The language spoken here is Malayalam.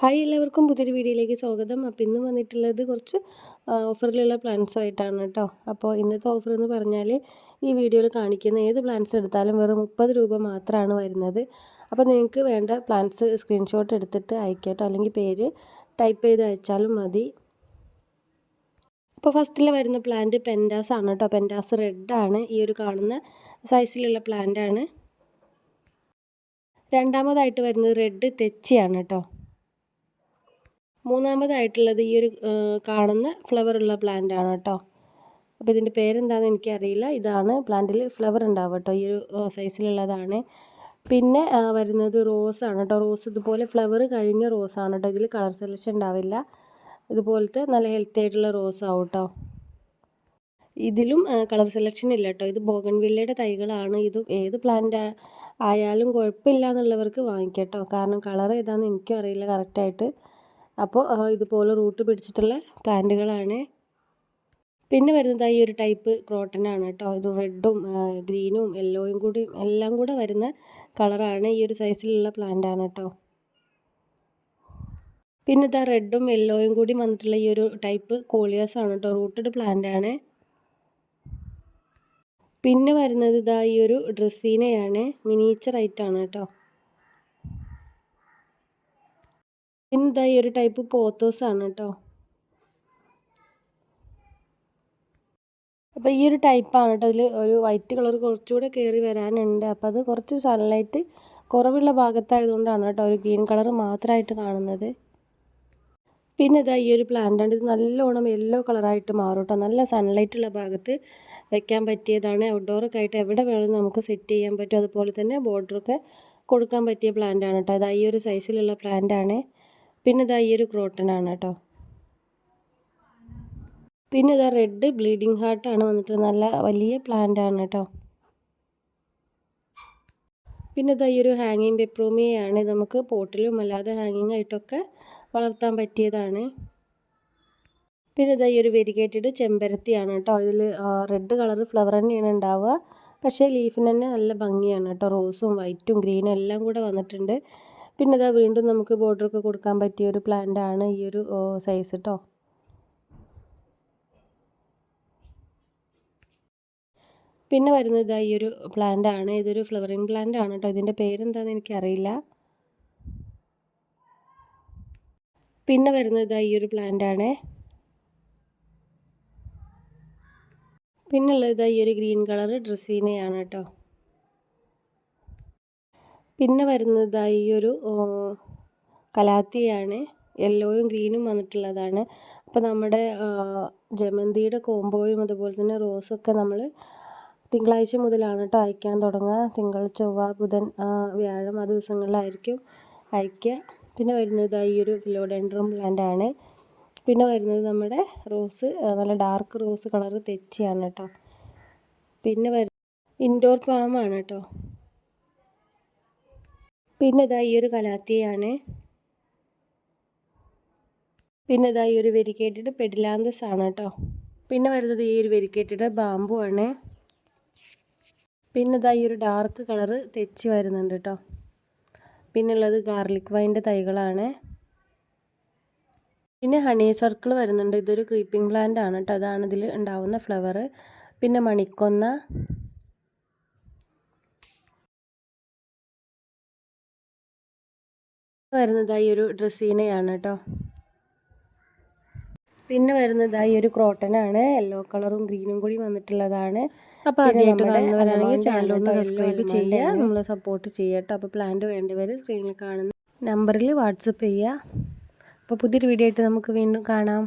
ഹായ് എല്ലാവർക്കും പുതിയൊരു വീഡിയോയിലേക്ക് സ്വാഗതം. അപ്പോൾ ഇന്ന് വന്നിട്ടുള്ളത് കുറച്ച് ഓഫറിലുള്ള പ്ലാൻസ് ആയിട്ടാണ് കേട്ടോ അപ്പോൾ ഇന്നത്തെ ഓഫർ എന്ന് പറഞ്ഞാൽ ഈ വീഡിയോയിൽ കാണിക്കുന്ന ഏത് പ്ലാൻസ് എടുത്താലും വെറും മുപ്പത് രൂപ മാത്രമാണ് വരുന്നത്. അപ്പോൾ നിങ്ങൾക്ക് വേണ്ട പ്ലാൻസ് സ്ക്രീൻഷോട്ട് എടുത്തിട്ട് അയക്കട്ടോ. അല്ലെങ്കിൽ പേര് ടൈപ്പ് ചെയ്ത് അയച്ചാലും മതി. അപ്പോൾ ഫസ്റ്റിൽ വരുന്ന പ്ലാന്റ് പെൻഡാസ് ആണ് കേട്ടോ പെൻഡാസ് റെഡാണ് ഈ ഒരു കാണുന്ന സൈസിലുള്ള പ്ലാന്റ് ആണ്. രണ്ടാമതായിട്ട് വരുന്നത് റെഡ് തെച്ചിയാണ് കേട്ടോ മൂന്നാമതായിട്ടുള്ളത് ഈ ഒരു കാണുന്ന ഫ്ലവർ ഉള്ള പ്ലാന്റ് ആണ് കേട്ടോ. അപ്പോൾ ഇതിന്റെ പേരെന്താണെന്ന് എനിക്കറിയില്ല. ഇതാണ് പ്ലാന്റിൽ ഫ്ലവർ ഉണ്ടാവും കേട്ടോ. ഈ ഒരു സൈസിലുള്ളതാണ് പിന്നെ വരുന്നത് റോസ് ആണ് കേട്ടോ. റോസ് ഇതുപോലെ ഫ്ലവർ കഴിഞ്ഞ റോസ് ആണ് കേട്ടോ. ഇതിൽ കളർ സെലക്ഷൻ ഉണ്ടാവില്ല. ഇതുപോലത്തെ നല്ല ഹെൽത്തി ആയിട്ടുള്ള റോസ് ആവും കേട്ടോ. ഇതിലും കളർ സെലക്ഷൻ ഇല്ല കേട്ടോ. ഇത് ബോഗൺവില്ലയുടെ തൈകളാണ്. ഇത് ഏത് പ്ലാന്റ് ആയാലും കുഴപ്പമില്ല എന്നുള്ളവർക്ക് വാങ്ങിക്കാം കേട്ടോ. കാരണം കളർ ഏതാണെന്ന് എനിക്കും അറിയില്ല കറക്റ്റായിട്ട് അപ്പോൾ ഇതുപോലെ റൂട്ട് പിടിച്ചിട്ടുള്ള പ്ലാന്റുകളാണ്. പിന്നെ വരുന്നത് ഈ ഒരു ടൈപ്പ് ക്രോട്ടൺ ആണ് കേട്ടോ. ഇത് റെഡും ഗ്രീനും യെല്ലോയും കൂടി എല്ലാം കൂടെ വരുന്ന കളറാണ് ഈ ഒരു സൈസിലുള്ള പ്ലാന്റ് ആണ് കേട്ടോ. പിന്നെ ഇതാ റെഡും യെല്ലോയും കൂടി വന്നിട്ടുള്ള ഈ ഒരു ടൈപ്പ് കോളിയാസ് ആണ് കേട്ടോ റൂട്ടഡ് പ്ലാന്റ് ആണ് പിന്നെ വരുന്നത് ഇതാ ഈ ഒരു ഡ്രസ്സീനയാണ് മിനിയേച്ചർ ആയിട്ടാണ് കേട്ടോ. പിന്നെ ഈ ഒരു ടൈപ്പ് പോത്തോസാണ് കേട്ടോ അപ്പോൾ ഈ ഒരു ടൈപ്പാണ് കേട്ടോ അതിൽ ഒരു വൈറ്റ് കളർ കുറച്ചുകൂടെ കയറി വരാനുണ്ട്. അപ്പോൾ അത് കുറച്ച് സൺലൈറ്റ് കുറവുള്ള ഭാഗത്തായതുകൊണ്ടാണ് കേട്ടോ ഒരു ഗ്രീൻ കളർ മാത്രമായിട്ട് കാണുന്നത്. പിന്നെ ഇതാ ഈ ഒരു പ്ലാന്റ് ആണ്. ഇത് നല്ലോണം യെല്ലോ കളറായിട്ട് മാറും കേട്ടോ നല്ല സൺലൈറ്റ് ഉള്ള ഭാഗത്ത് വെക്കാൻ പറ്റിയതാണ്. ഔട്ട്ഡോറൊക്കെ ആയിട്ട് എവിടെ വേണമെങ്കിലും നമുക്ക് സെറ്റ് ചെയ്യാൻ പറ്റും. അതുപോലെ തന്നെ ബോർഡറൊക്കെ കൊടുക്കാൻ പറ്റിയ പ്ലാന്റ് ആണ് കേട്ടോ അതാ ഈ ഒരു സൈസിലുള്ള പ്ലാന്റ് ആണ്. പിന്നെ ഇതാ ഈ ഒരു ക്രോട്ടനാണ് കേട്ടോ. പിന്നെ ഇതാ റെഡ് ബ്ലീഡിങ് ഹാർട്ടാണ് വന്നിട്ട് നല്ല വലിയ പ്ലാന്റ് ആണ് കേട്ടോ. പിന്നെ ഇതാ ഈ ഒരു ഹാങ്ങിങ് പെപ്രോമിയയാണ് നമുക്ക് പോട്ടിലും അല്ലാതെ ഹാങ്ങിങ് ആയിട്ടൊക്കെ വളർത്താൻ പറ്റിയതാണ്. പിന്നെ ഇതാ ഈ ഒരു വെരിഗേറ്റഡ് ചെമ്പരത്തിയാണ് കേട്ടോ. ഇതിൽ റെഡ് കളർ ഫ്ലവർ തന്നെയാണ് ഉണ്ടാവുക. പക്ഷേ ലീഫിന് തന്നെ നല്ല ഭംഗിയാണ് കേട്ടോ. റോസും വൈറ്റും ഗ്രീനും എല്ലാം കൂടെ വന്നിട്ടുണ്ട്. പിന്നെ ഇതാ വീണ്ടും നമുക്ക് ബോർഡറൊക്കെ കൊടുക്കാൻ പറ്റിയ ഒരു പ്ലാന്റ് ആണ് ഈ ഒരു സൈസ് കേട്ടോ പിന്നെ വരുന്നത് ഈ ഒരു പ്ലാന്റ് ആണ്. ഇതൊരു ഫ്ലവറിങ് പ്ലാന്റ് ആണ് കേട്ടോ ഇതിന്റെ പേരെന്താണെന്ന് എനിക്കറിയില്ല. പിന്നെ വരുന്നത് ഈ ഒരു പ്ലാന്റ് ആണ്. പിന്നുള്ളത് ഇതാ ഈ ഒരു ഗ്രീൻ കളർ ഡ്രസ്സീനെയാണ് കേട്ടോ പിന്നെ വരുന്നത് ഈ ഒരു കലാത്തിയാണ് യെല്ലോയും ഗ്രീനും വന്നിട്ടുള്ളതാണ്. അപ്പോൾ നമ്മുടെ ജമന്തിയുടെ കോമ്പോയും അതുപോലെ തന്നെ റോസൊക്കെ നമ്മൾ തിങ്കളാഴ്ച മുതലാണ് കേട്ടോ അയക്കാൻ തുടങ്ങുക. തിങ്കൾ ചൊവ്വ ബുധൻ വ്യാഴം ആ ദിവസങ്ങളിലായിരിക്കും അയക്കുക. പിന്നെ വരുന്നത് ഈ ഒരു ഫിലോഡെൻഡ്രം പ്ലാന്റ് ആണ് പിന്നെ വരുന്നത് നമ്മുടെ റോസ് നല്ല ഡാർക്ക് റോസ് കളർ തെച്ചിയാണ് കേട്ടോ പിന്നെ വരുന്നത് ഇൻഡോർ ഫാമാണ് കേട്ടോ പിന്നെ ഇതാ ഈ ഒരു കലാത്തിയാണ്. പിന്നെ ഇതാ ഈ ഒരു വെരിക്കേറ്റഡ് പെഡിലാന്തസ് ആണ് കേട്ടോ. പിന്നെ വരുന്നത് ഈ ഒരു വെരിക്കേറ്റഡ് ബാമ്പു ആണ് പിന്നെ ഇതാ ഈ ഒരു ഡാർക്ക് കളറ് തെച്ച് വരുന്നുണ്ട് കേട്ടോ. പിന്നെ ഉള്ളത് ഗാർലിക് വൈന്റെ തൈകളാണ്. പിന്നെ ഹണി സർക്കിൾ വരുന്നുണ്ട്. ഇതൊരു ക്രീപ്പിംഗ് പ്ലാന്റ് ആണ് കേട്ടോ. അതാണ് ഇതിൽ ഉണ്ടാവുന്ന ഫ്ലവർ പിന്നെ മണിക്കൊന്ന. വരുന്നതായി ഒരു ഡ്രസ്സീനയാണ് കേട്ടോ പിന്നെ വരുന്നതായി ഒരു ക്രോട്ടനാണ്. യെല്ലോ കളറും ഗ്രീനും കൂടി വന്നിട്ടുള്ളതാണ്. അപ്പോൾ ആദ്യമായിട്ട് കാണുന്നവരാണെങ്കിൽ ചാനൽ ഒന്ന് സബ്സ്ക്രൈബ് ചെയ്യുക നമ്മൾ സപ്പോർട്ട് ചെയ്യുക കേട്ടോ അപ്പോൾ പ്ലാന്റ് വേണ്ടവർ സ്ക്രീനിൽ കാണുന്ന നമ്പറിൽ വാട്സപ്പ് ചെയ്യുക അപ്പോൾ പുതിയൊരു വീഡിയോ ആയിട്ട് നമുക്ക് വീണ്ടും കാണാം.